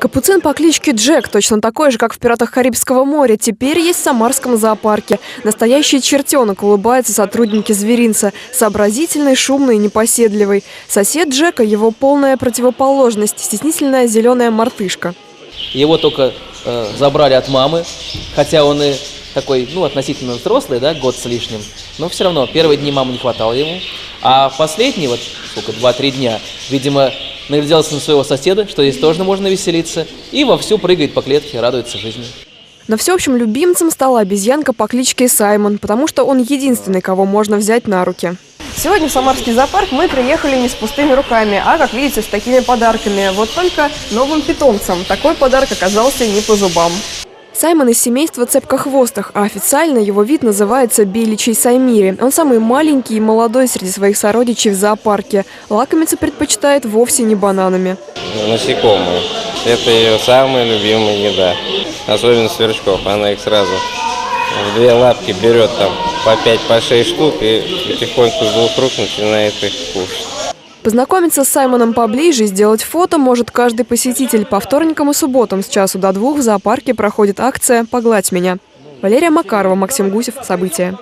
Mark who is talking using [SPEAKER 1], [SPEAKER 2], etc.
[SPEAKER 1] Капуцин по кличке Джек, точно такой же, как в «Пиратах Карибского моря», теперь есть в Самарском зоопарке. Настоящий чертенок улыбается сотрудники зверинца. Сообразительный, шумный и непоседливый. Сосед Джека – его полная противоположность – стеснительная зеленая мартышка.
[SPEAKER 2] Его только э, забрали от мамы, хотя он и такой, ну, относительно взрослый, да, год с лишним, но все равно первые дни мамы не хватало ему. А последние, вот сколько, два-три дня, видимо, нагляделся на своего соседа, что здесь тоже можно веселиться, и вовсю прыгает по клетке, радуется жизни.
[SPEAKER 1] Но всеобщим любимцем стала обезьянка по кличке Саймон, потому что он единственный, кого можно взять на руки. Сегодня в Самарский зоопарк мы приехали не с пустыми руками, а, как видите, с такими подарками. Вот только новым питомцам такой подарок оказался не по зубам. Саймон из семейства цепкохвостых, а официально его вид называется беличий саймири. Он самый маленький и молодой среди своих сородичей в зоопарке. Лакомиться предпочитает вовсе не бананами.
[SPEAKER 3] насекомые. Это ее самая любимая еда. Особенно сверчков. Она их сразу в две лапки берет там по 5 по 6 штук и потихоньку с двух рук начинает их кушать.
[SPEAKER 1] Познакомиться с Саймоном поближе и сделать фото может каждый посетитель. По вторникам и субботам с часу до двух в зоопарке проходит акция «Погладь меня». Валерия Макарова, Максим Гусев. События.